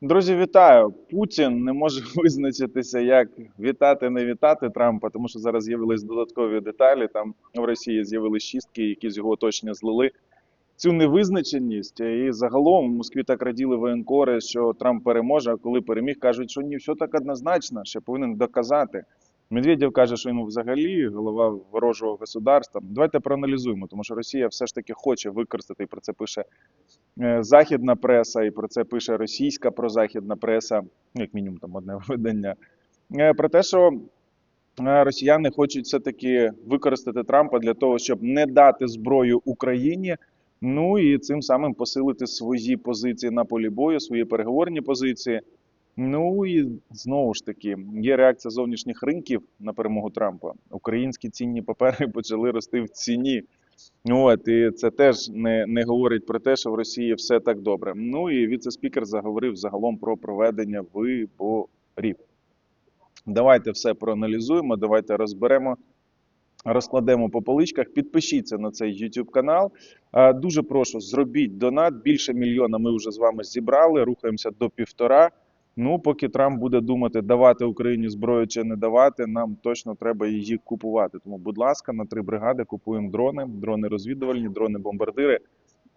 Друзі, вітаю! Путін не може визначитися, як вітати, не вітати Трампа, тому що зараз з'явились додаткові деталі. Там в Росії з'явились чистки, які з його оточення злили цю невизначеність. І загалом в Москві так раділи воєнкори, що Трамп переможе. А коли переміг, кажуть, що ні, все так однозначно, ще повинен доказати. Медведєв каже, що він взагалі голова ворожого государства. Давайте проаналізуємо, тому що Росія все ж таки хоче використати і про це пише західна преса, і про це пише російська прозахідна преса, ну, як мінімум там одне видання. е, Про те, що е, росіяни хочуть все-таки використати Трампа для того, щоб не дати зброю Україні. Ну і цим самим посилити свої позиції на полі бою, свої переговорні позиції. Ну і знову ж таки є реакція зовнішніх ринків на перемогу Трампа. Українські цінні папери почали рости в ціні. От і це теж не, не говорить про те, що в Росії все так добре. Ну і віце-спікер заговорив загалом про проведення виборів. Давайте все проаналізуємо, давайте розберемо, розкладемо по поличках. Підпишіться на цей YouTube канал. Дуже прошу, зробіть донат. Більше мільйона ми вже з вами зібрали. Рухаємося до півтора. Ну, поки Трамп буде думати, давати Україні зброю чи не давати, нам точно треба її купувати. Тому, будь ласка, на три бригади купуємо дрони, дрони розвідувальні, дрони бомбардири.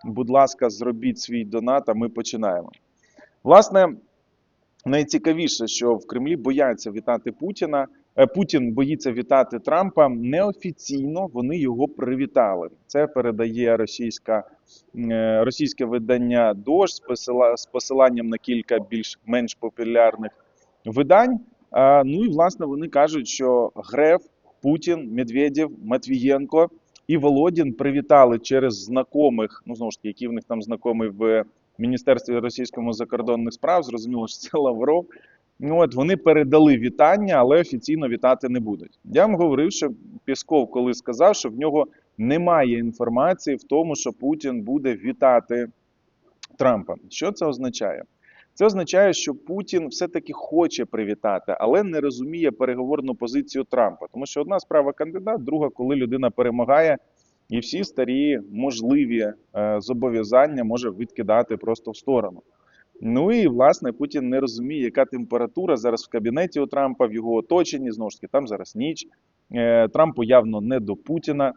Будь ласка, зробіть свій донат, а ми починаємо. Власне, найцікавіше, що в Кремлі бояться вітати Путіна. Е, Путін боїться вітати Трампа. Неофіційно вони його привітали. Це передає російська, російське видання Дож з посиланням на кілька більш-менш популярних видань. Ну і власне вони кажуть, що Греф, Путін, Медведєв, Матвієнко і Володін привітали через знайомих, ну знову ж таки, які в них там знайомий в Міністерстві російському закордонних справ. Зрозуміло, що це Лавров. Ну от вони передали вітання, але офіційно вітати не будуть. Я вам говорив, що Пісков коли сказав, що в нього немає інформації в тому, що Путін буде вітати Трампа. Що це означає? Це означає, що Путін все-таки хоче привітати, але не розуміє переговорну позицію Трампа. Тому що одна справа кандидат, друга, коли людина перемагає, і всі старі можливі е, зобов'язання може відкидати просто в сторону. Ну і власне Путін не розуміє, яка температура зараз в кабінеті у Трампа, в його оточенні. Знову ж таки, там зараз ніч. Е, Трампу явно не до Путіна.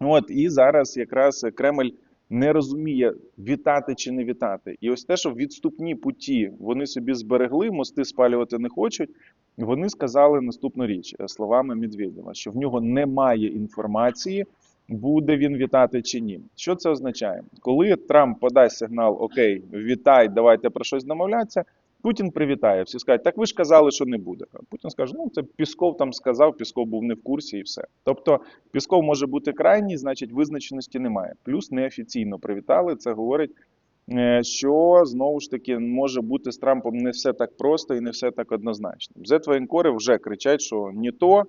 От і зараз якраз Кремль не розуміє, вітати чи не вітати. І ось те, що відступні путі вони собі зберегли, мости спалювати не хочуть. Вони сказали наступну річ е, словами Медведєва, що в нього немає інформації, буде він вітати чи ні. Що це означає? Коли Трамп подасть сигнал Окей, вітай, давайте про щось домовлятися. Путін привітає. Всі скажуть, так ви ж казали, що не буде. А Путін скаже, ну це Пісков там сказав, Пісков був не в курсі і все. Тобто Пісков може бути крайній, значить визначеності немає. Плюс неофіційно привітали. Це говорить, е, що знову ж таки може бути з Трампом не все так просто і не все так однозначно. Зетвоєнкори вже кричать, що не то,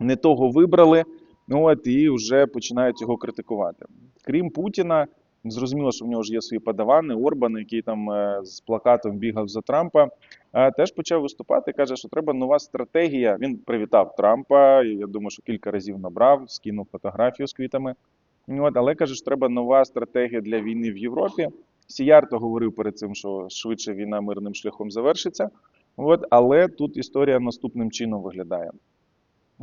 не того вибрали. Ну от і вже починають його критикувати. Крім Путіна, зрозуміло, що в нього ж є свої подавани, Орбан, який там е, з плакатом бігав за Трампа, теж почав виступати. Каже, що треба нова стратегія. Він привітав Трампа. Я думаю, що кілька разів набрав, скинув фотографію з квітами. От, але каже, що треба нова стратегія для війни в Європі. Сіярто говорив перед цим, що швидше війна мирним шляхом завершиться. От, але тут історія наступним чином виглядає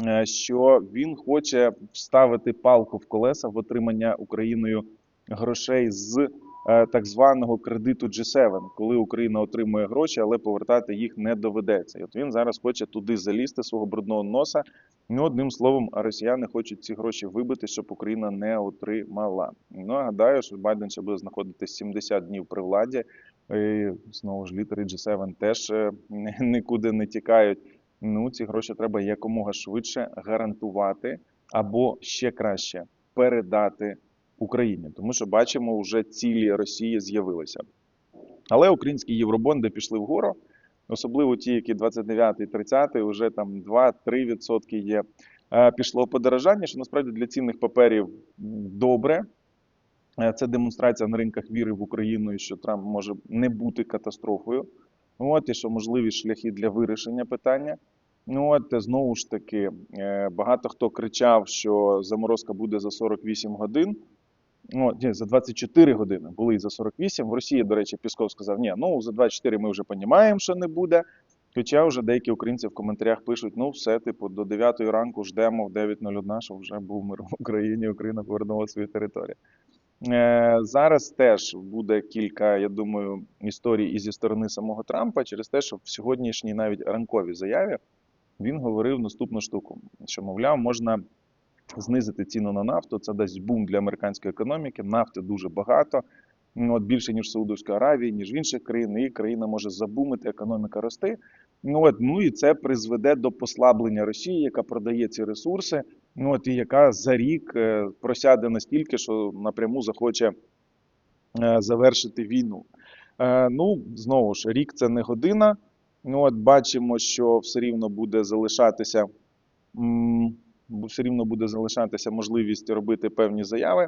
е, що він хоче вставити палку в колеса в отримання Україною грошей з е, так званого кредиту G7, коли Україна отримує гроші, але повертати їх не доведеться. І от він зараз хоче туди залізти свого брудного носа. Ну, одним словом, росіяни хочуть ці гроші вибити, щоб Україна не отримала. Ну, нагадаю, що Байден ще буде знаходитись 70 днів при владі. І, знову ж літери G7 теж е, нікуди не тікають. Ну, ці гроші треба якомога швидше гарантувати, або ще краще передати Україні, тому що бачимо, вже цілі Росії з'явилися. Але українські євробонди пішли вгору, особливо ті, які 29 30 вже там 2-3% є. Е, Пішло подорожання, що насправді для цінних паперів добре. Е, Це демонстрація на ринках віри в Україну, що Трамп може не бути катастрофою. От і що можливі шляхи для вирішення питання. Ну от знову ж таки, е, багато хто кричав, що заморозка буде за 48 годин. Ну, ні, за 24 години були і за 48. В Росії, до речі, Пісков сказав, ні, ну за 24 ми вже розуміємо, що не буде. Хоча вже деякі українці в коментарях пишуть: ну все, типу, до 9 ранку ждемо в 9.01, щоб вже був мир в Україні, Україна повернула свою територію. Е, зараз теж буде кілька, я думаю, історій і зі сторони самого Трампа через те, що в сьогоднішній навіть ранковій заяві він говорив наступну штуку: що, мовляв, можна знизити ціну на нафту. Це дасть бум для американської економіки. Нафти дуже багато. Ну, от більше ніж в Саудовській Аравії, ніж в інших країн, і країна може забумити, економіка рости. Ну от ну і це призведе до послаблення Росії, яка продає ці ресурси. Ну от і яка за рік е, просяде настільки, що напряму захоче е, завершити війну. Е, Ну знову ж рік це не година. Ну от бачимо, що все рівно буде залишатися. Все рівно буде залишатися можливість робити певні заяви.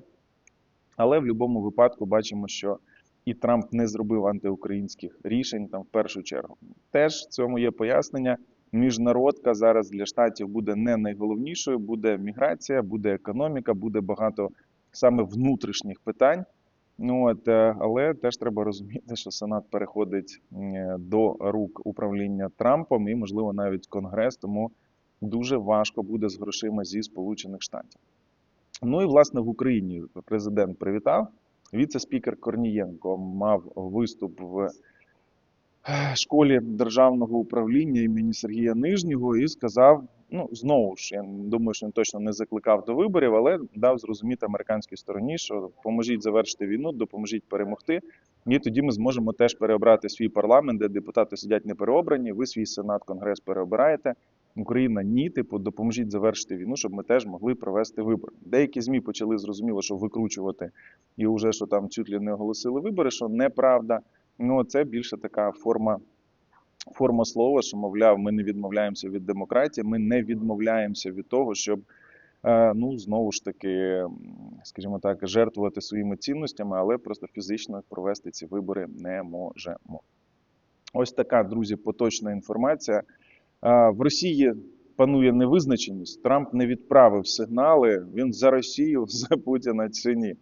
Але в будь-якому випадку бачимо, що і Трамп не зробив антиукраїнських рішень там в першу чергу. Теж в цьому є пояснення. Міжнародка зараз для штатів буде не найголовнішою, буде міграція, буде економіка, буде багато саме внутрішніх питань. Ну от, е, але теж треба розуміти, що Сенат переходить е, до рук управління Трампом і, можливо, навіть Конгрес, тому дуже важко буде з грошима зі Сполучених Штатів. Ну і власне в Україні президент привітав. Віце-спікер Корнієнко мав виступ в е, школі державного управління імені Сергія Нижнього і сказав: ну знову ж я думаю, що він точно не закликав до виборів, але дав зрозуміти американській стороні, що поможіть завершити війну, допоможіть перемогти. І тоді ми зможемо теж переобрати свій парламент, де депутати сидять не переобрані. Ви свій сенат, конгрес переобираєте. Україна ні, типу, допоможіть завершити війну, щоб ми теж могли провести вибори. Деякі змі почали зрозуміло, що викручувати і вже що там чуть ли не оголосили вибори, що неправда. Ну це більше така форма. Форма слова, що мовляв, ми не відмовляємося від демократії, ми не відмовляємося від того, щоб е, ну знову ж таки, скажімо так, жертвувати своїми цінностями, але просто фізично провести ці вибори не можемо. Ось така, друзі, поточна інформація. В Росії панує невизначеність. Трамп не відправив сигнали. Він за Росію, за Путіна чи ні.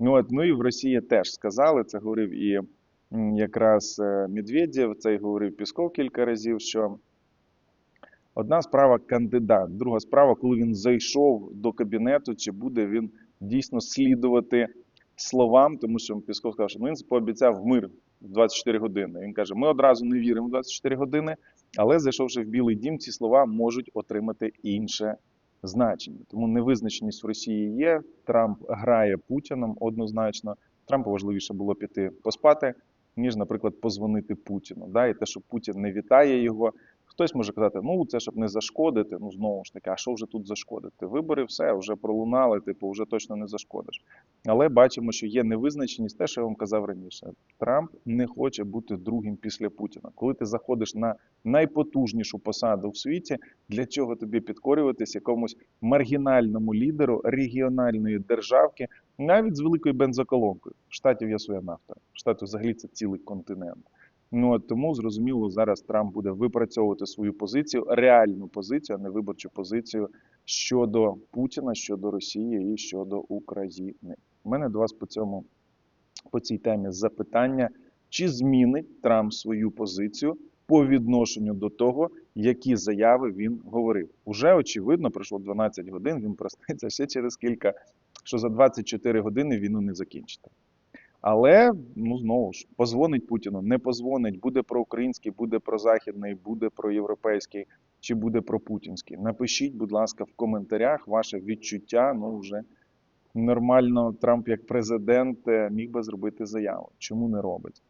Ну от ну і в Росії теж сказали. Це говорив і якраз е, Медведєв, це й говорив Пісков кілька разів. Що одна справа кандидат, друга справа, коли він зайшов до кабінету, чи буде він дійсно слідувати словам, тому що Пісков сказав, що ну, він пообіцяв мир в 24 години. Він каже: ми одразу не віримо в 24 години. Але зайшовши в Білий Дім, ці слова можуть отримати інше значення. Тому невизначеність в Росії є. Трамп грає Путіном однозначно. Трампу важливіше було піти поспати, ніж, наприклад, позвонити Путіну. Да? І те, що Путін не вітає його. Хтось може казати, ну це щоб не зашкодити. Ну знову ж таки, а що вже тут зашкодити? Вибори, все вже пролунали, типу, вже точно не зашкодиш. Але бачимо, що є невизначеність, те, що я вам казав раніше. Трамп не хоче бути другим після Путіна. Коли ти заходиш на найпотужнішу посаду в світі, для чого тобі підкорюватись якомусь маргінальному лідеру регіональної державки, навіть з великою бензоколонкою. Штатів є своя нафта. Штатів взагалі це цілий континент. Ну от тому зрозуміло, зараз Трамп буде випрацьовувати свою позицію, реальну позицію, а не виборчу позицію щодо Путіна, щодо Росії і щодо України. У мене до вас по цьому по цій темі запитання: чи змінить Трамп свою позицію по відношенню до того, які заяви він говорив? Уже очевидно, пройшло 12 годин. Він проснеться ще через кілька, що за 24 години війну не закінчите. Але ну знову ж позвонить Путіну, не позвонить, буде проукраїнський, буде прозахідний, буде проєвропейський чи буде пропутінський. Напишіть, будь ласка, в коментарях ваше відчуття. Ну вже нормально Трамп як президент е, міг би зробити заяву. Чому не робить?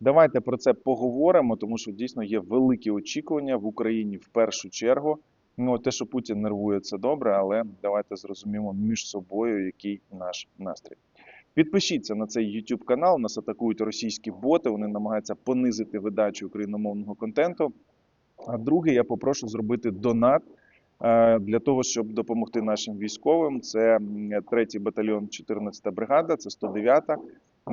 Давайте про це поговоримо, тому що дійсно є великі очікування в Україні в першу чергу. Ну, те, що Путін нервує, це добре, але давайте зрозуміємо між собою, який наш настрій. Підпишіться на цей YouTube канал. Нас атакують російські боти. Вони намагаються понизити видачу україномовного контенту. А друге, я попрошу зробити донат е, для того, щоб допомогти нашим військовим. Це м, третій батальйон, 14-та бригада, це 109-та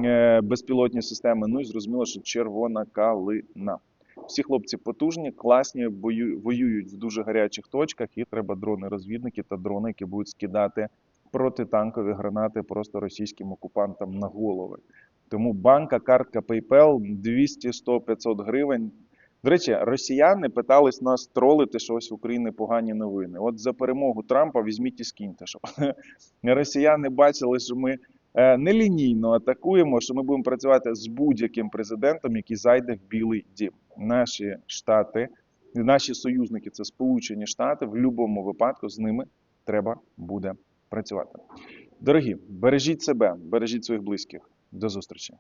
е, безпілотні системи. Ну і зрозуміло, що червона калина. Всі хлопці потужні, класні, воюють в дуже гарячих точках, і треба дрони-розвідники та дрони, які будуть скидати протитанкові гранати просто російським окупантам на голови. Тому банка, картка PayPal 200, 100, 500 гривень. До речі, росіяни питались нас тролити, що ось в Україні погані новини. От за перемогу Трампа візьміть і скиньте, щоб росіяни бачили, що ми е, нелінійно атакуємо, що ми будемо працювати з будь-яким президентом, який зайде в Білий Дім. Наші штати, наші союзники, це Сполучені Штати, в будь-якому випадку з ними треба буде працювати. Дорогі, бережіть себе, бережіть своїх близьких. До зустрічі.